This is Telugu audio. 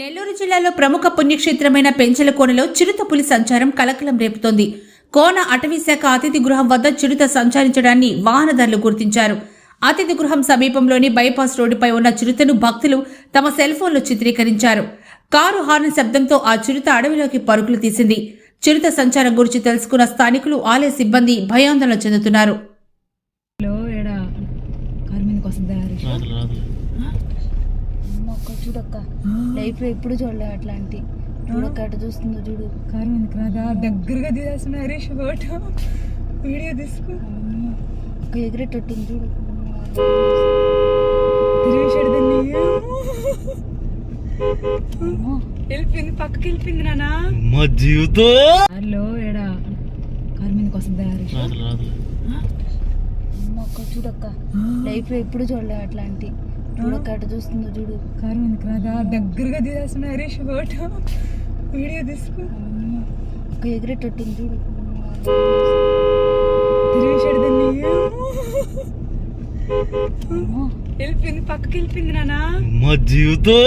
నెల్లూరు జిల్లాలో ప్రముఖ పుణ్యక్షేత్రమైన పెంచల కోనలో చిరుత పులి సంచారం కలకలం రేపుతోంది. కోన అటవీ శాఖ అతిథి గృహం వద్ద చిరుత సంచరించడాన్ని వాహనదారులు గుర్తించారు. అతిథి గృహం సమీపంలోని బైపాస్ రోడ్డుపై ఉన్న చిరుతను భక్తులు తమ సెల్ ఫోన్లో చిత్రీకరించారు. కారు హార్న్ శబ్దంతో ఆ చిరుత అడవిలోకి పరుగులు తీసింది. చిరుత సంచారం గురించి తెలుసుకున్న స్థానికులు ఆలయ సిబ్బంది భయాందోళన చెందుతున్నారు. అక్క చూడక్క. లైఫ్లో ఎప్పుడు చూడలే అట్లాంటి. చూడక్క అటు చూస్తుందో చూడు. కారు రాదా? దగ్గరగా తీసేస్తున్నా హరీష్ ఫోటో. వీడియో తీసుకో. అక్క ఎగిరేటట్టుంది చూడు. తిరిగేసాడు దాన్ని వెళ్ళిపోయింది పక్కకి వెళ్ళిపోయింది నానా మా జీవితం. కారులో ఏడ? కారు మీదకి వస్తుందా హరీష్? అక్క చూడక్క. లైఫ్లో ఎప్పుడు చూడలే అట్లాంటి. అటు చూస్తుందో చూడు. కారు మీదకి రాదా? దగ్గరగా తీసేస్తున్నా హరీష్ ఫోటో. వీడియో తీసుకో. అక్క ఎగిరేటట్టుంది చూడు. తిరిగేసాడు దాన్ని. వెళ్ళిపోయింది పక్కకి వెళ్ళిపోయింది నానా మా జీవితం.